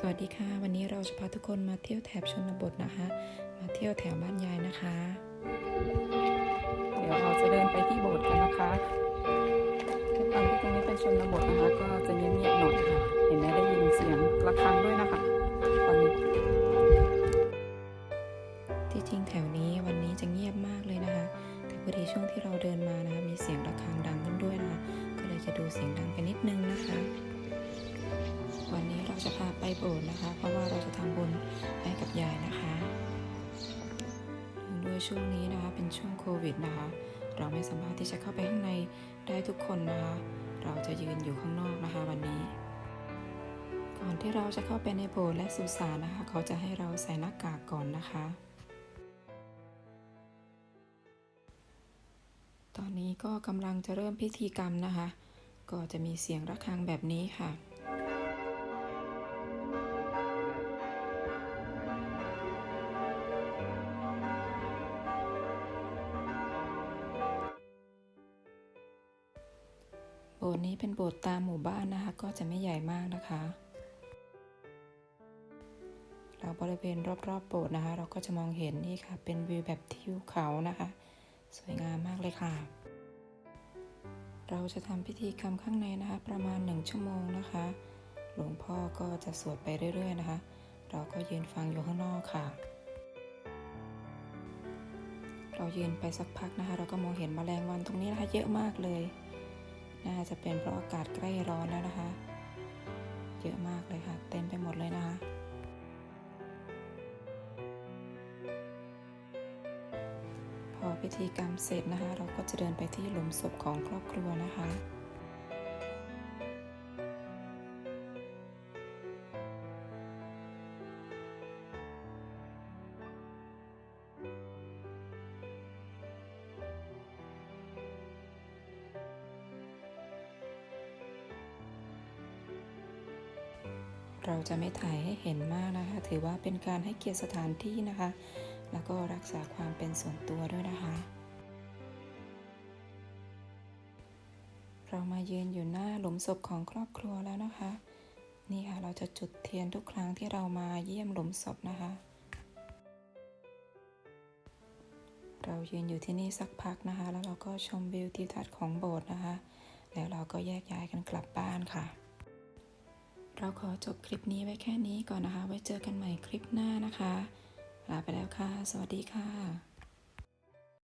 สวัสดีค่ะ วันนี้เราจะพาทุกคนมาเที่ยวแถบชนบทนะคะ มาเที่ยวแถวบ้านยายนะคะ เดี๋ยวเราจะเดินไปที่โบสถ์กันนะคะด้วยความที่ตรงนี้เป็นชนบทนะคะ ก็จะเงียบๆหน่อยค่ะ เห็นไหมได้ยินเสียงระฆังด้วยนะคะตอนนี้ที่จริงแถวนี้วันนี้จะเงียบมากเลยนะคะ แต่พอดีช่วงที่เราเดินมานะคะมีเสียงระฆังดังขึ้นด้วยนะคะก็เลยจะดูเสียงดังไปนิดนึงนะคะ จะพาไปโบสถ์นะคะ เพราะว่าเราจะทำบุญให้กับยายนะคะด้วยช่วงนี้นะคะเป็นช่วงโควิดนะคะ เราไม่สามารถที่จะเข้าไปข้างในได้ทุกคนนะคะ เราจะยืนอยู่ข้างนอกนะคะวันนี้ ก่อนที่เราจะเข้าไปในโบสถ์และสุสานนะคะ เขาจะให้เราใส่หน้ากากก่อนนะคะ ตอนนี้ก็กำลังจะเริ่มพิธีกรรมนะคะ ก็จะมีเสียงระฆังแบบนี้ค่ะ สถ์นี้เป็นโบสถ์ตามหมู่บ้านนะคะ ก็จะไม่ใหญ่มากนะคะเราบริเวณรอบๆโบสถ์นะคะ เราก็จะมองเห็นนี่ค่ะ เป็นวิวแบบทิวเขานะคะ สวยงามมากเลยค่ะ เราจะทำพิธีกรรมข้างในนะคะ ประมาณหนึ่งชั่วโมงนะคะ หลวงพ่อก็จะสวดไปเรื่อยๆนะคะ เราก็ยืนฟังอยู่ข้างนอกค่ะ เรายืนไปสักพักนะคะ เราก็มองเห็นแมลงวันตรงนี้นะคะเยอะมากเลย น่าจะเป็นเพราะอากาศใกล้ร้อนแล้วนะคะ เยอะมากเลยค่ะ เต็มไปหมดเลยนะคะ พอพิธีกรรมเสร็จนะคะ เราก็จะเดินไปที่หลุมศพของครอบครัวนะคะ เราจะไม่ถ่ายให้เห็นมากนะคะ ถือว่าเป็นการให้เกียรติสถานที่นะคะ แล้วก็รักษาความเป็นส่วนตัวด้วยนะคะ เรามายืนอยู่หน้าหลุมศพของครอบครัวแล้วนะคะ นี่ค่ะเราจะจุดเทียนทุกครั้งที่เรามาเยี่ยมหลุมศพนะคะ เรายืนอยู่ที่นี่สักพักนะคะ แล้วเราก็ชมวิวทิวทัศน์ของโบสถ์นะคะ แล้วเราก็แยกย้ายกันกลับบ้านค่ะ เราขอจบคลิปนี้ไว้แค่นี้ก่อนนะคะ ไว้เจอกันใหม่คลิปหน้านะคะ ลาไปแล้วค่ะ สวัสดีค่ะ